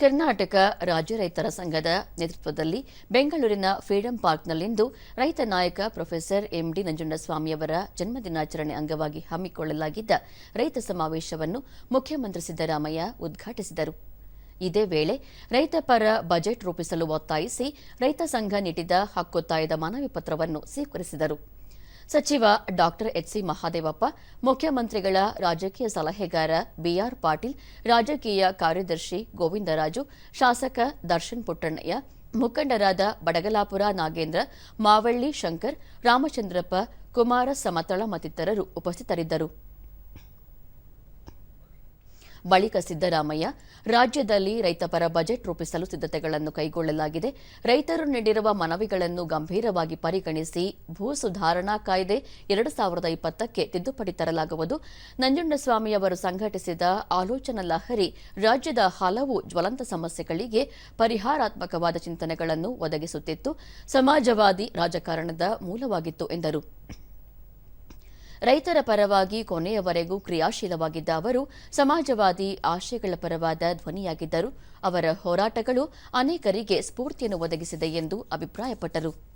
ಕರ್ನಾಟಕ ರಾಜ್ಯ ರೈತರ ಸಂಘದ ನೇತೃತ್ವದಲ್ಲಿ ಬೆಂಗಳೂರಿನ ಫ್ರೀಡಂ ಪಾರ್ಕ್ನಲ್ಲಿಂದು ರೈತ ನಾಯಕ ಪ್ರೊಫೆಸರ್ ಎಂಡಿ ನಂಜುಂಡಸ್ವಾಮಿಯವರ ಜನ್ಮದಿನಾಚರಣೆ ಅಂಗವಾಗಿ ಹಮ್ಮಿಕೊಳ್ಳಲಾಗಿದ್ದ ರೈತ ಸಮಾವೇಶವನ್ನು ಮುಖ್ಯಮಂತ್ರಿ ಸಿದ್ದರಾಮಯ್ಯ ಉದ್ಘಾಟಿಸಿದರು. ಇದೇ ವೇಳೆ ರೈತ ಪರ ಬಜೆಟ್ ರೂಪಿಸಲು ಒತ್ತಾಯಿಸಿ ರೈತ ಸಂಘ ನೀಡಿದ ಹಕ್ಕೊತ್ತಾಯದ ಮನವಿ ಪತ್ರವನ್ನು ಸ್ವೀಕರಿಸಿದರು. ಸಚಿವ ಡಾಕ್ಟರ್ ಎಚ್ಸಿ ಮಹಾದೇವಪ್ಪ, ಮುಖ್ಯಮಂತ್ರಿಗಳ ರಾಜಕೀಯ ಸಲಹೆಗಾರ ಬಿಆರ್ ಪಾಟೀಲ್, ರಾಜಕೀಯ ಕಾರ್ಯದರ್ಶಿ ಗೋವಿಂದರಾಜು, ಶಾಸಕ ದರ್ಶನ್ ಪುಟ್ಟಣ್ಣಯ್ಯ, ಮುಖಂಡರಾದ ಬಡಗಲಾಪುರ ನಾಗೇಂದ್ರ, ಮಾವಳ್ಳಿ ಶಂಕರ್, ರಾಮಚಂದ್ರಪ್ಪ, ಕುಮಾರ ಸಮತಳ ಮತ್ತಿತರರು ಉಪಸ್ಥಿತರಿದ್ದರು. ಬಳಿಕ ಸಿದ್ದರಾಮಯ್ಯ, ರಾಜ್ಯದಲ್ಲಿ ರೈತಪರ ಬಜೆಟ್ ರೂಪಿಸಲು ಸಿದ್ಧತೆಗಳನ್ನು ಕೈಗೊಳ್ಳಲಾಗಿದೆ. ರೈತರು ನೀಡಿರುವ ಮನವಿಗಳನ್ನು ಗಂಭೀರವಾಗಿ ಪರಿಗಣಿಸಿ ಭೂ ಸುಧಾರಣಾ ಕಾಯ್ದೆ ಎರಡು ಸಾವಿರದ ಇಪ್ಪತ್ತಕ್ಕೆ ತಿದ್ದುಪಡಿ ತರಲಾಗುವುದು. ನಂಜುಂಡಸ್ವಾಮಿಯವರು ಸಂಘಟಿಸಿದ ಆಲೋಚನಾ ಲಹರಿ ರಾಜ್ಯದ ಹಲವು ಜ್ವಲಂತ ಸಮಸ್ಯೆಗಳಿಗೆ ಪರಿಹಾರಾತ್ಮಕವಾದ ಚಿಂತನೆಗಳನ್ನು ಒದಗಿಸುತ್ತಿತ್ತು. ಸಮಾಜವಾದಿ ರಾಜಕಾರಣದ ಮೂಲವಾಗಿತ್ತು ಎಂದರು. ರೈತರ ಪರವಾಗಿ ಕೊನೆಯವರೆಗೂ ಕ್ರಿಯಾಶೀಲವಾಗಿದ್ದ ಅವರು ಸಮಾಜವಾದಿ ಆಶಯಗಳ ಪರವಾದ ಧ್ವನಿಯಾಗಿದ್ದರು. ಅವರ ಹೋರಾಟಗಳು ಅನೇಕರಿಗೆ ಸ್ಫೂರ್ತಿಯನ್ನು ಒದಗಿಸಿದೆ ಎಂದು ಅಭಿಪ್ರಾಯಪಟ್ಟರು.